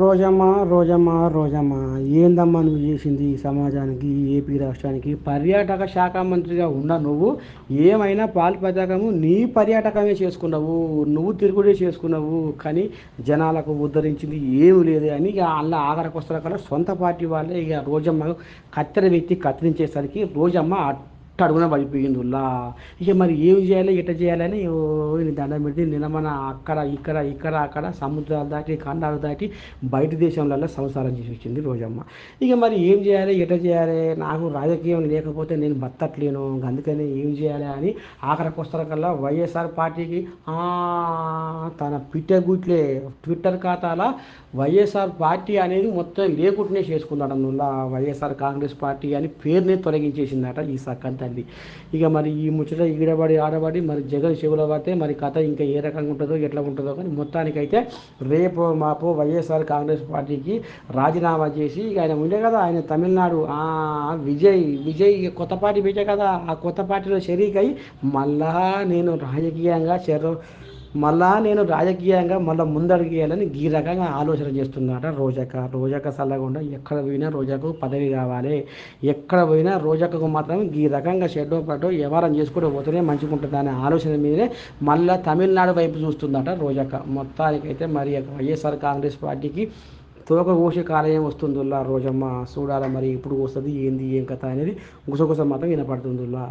రోజమ్మ రోజమ్మ రోజమ్మ. ఏందమ్మా నువ్వు చేసింది ఈ సమాజానికి ఏపీ రాష్ట్రానికి? పర్యాటక శాఖ మంత్రిగా ఉన్న నువ్వు? ఏమైనా పాలు పతాకము నీ పర్యాటకమే చేసుకున్నావు నువ్వు తిరుగుడే చేసుకున్నావు కానీ జనాలకు ఉద్ధరించింది ఏమి లేదు అని ఇక అలా ఆఖరికి వస్తారు కదా సొంత పార్టీ వాళ్ళే ఇక రోజమ్మ కత్తెర వ్యక్తి కత్తిరించేసరికి రోజమ్మ అడుగున పడిపోయింది ఉల్లా ఇక మరి ఏం చేయాలి ఎట చేయాలని ఓ దండం పెట్టి నిన్న మన అక్కడ ఇక్కడ ఇక్కడ అక్కడ సముద్రాలు దాటి ఖండాలు దాటి బయట దేశంలలో సంసారం చేసి వచ్చింది రోజమ్మ. ఇక మరి ఏం చేయాలి ఎట చేయాలి? నాకు రాజకీయం లేకపోతే నేను బతట్లేను అందుకని ఏం చేయాలి అని ఆఖరికి వస్తారు కల్లా వైఎస్ఆర్ పార్టీకి ఆ, తన పిట్టగుట్లే ట్విట్టర్ ఖాతాల వైఎస్ఆర్ పార్టీ అనేది మొత్తం లేకుండానే చేసుకున్నాడు అందులో వైఎస్ఆర్ కాంగ్రెస్ పార్టీ అని పేరునే తొలగించేసిందట ఈ సక్కన్ తల్లి. ఇక మరి ఈ ముచ్చట ఈడబడి ఆడబడి మరి జగన్ చెవులో పడితే మరి కథ ఇంకా ఏ రకంగా ఉంటుందో ఎట్లా ఉంటుందో కానీ మొత్తానికైతే రేపు మాపు వైఎస్ఆర్ కాంగ్రెస్ పార్టీకి రాజీనామా చేసి ఇక ఆయన ఉండే కదా ఆయన తమిళనాడు ఆ, విజయ్ విజయ్ కొత్త పార్టీ పెట్టే కదా ఆ కొత్త పార్టీలో షరీక్ అయి మళ్ళా నేను రాజకీయంగా చెర మళ్ళా నేను రాజకీయంగా మళ్ళీ ముందడిగేయాలని ఈ రకంగా ఆలోచన చేస్తున్నాడ రోజాక. రోజక్క సల్లకుండా ఎక్కడ పోయినా రోజాకు పదవి కావాలి. ఎక్కడ పోయినా రోజక్కకు మాత్రం ఈ రకంగా షెడ్డో పట్టో వ్యవహారం చేసుకుంటూ పోతేనే మంచిగా ఉంటుంది అనే ఆలోచన మీదనే మళ్ళీ తమిళనాడు వైపు చూస్తుందట రోజాక. మొత్తానికైతే మరి వైఎస్ఆర్ కాంగ్రెస్ పార్టీకి తోక కోసే కాలయం వస్తుందిల్లా రోజమ్మ. చూడాలి మరి ఇప్పుడు వస్తుంది ఏంది ఏం కథ అనేది గుసగుస మాత్రం వినపడుతుందిలా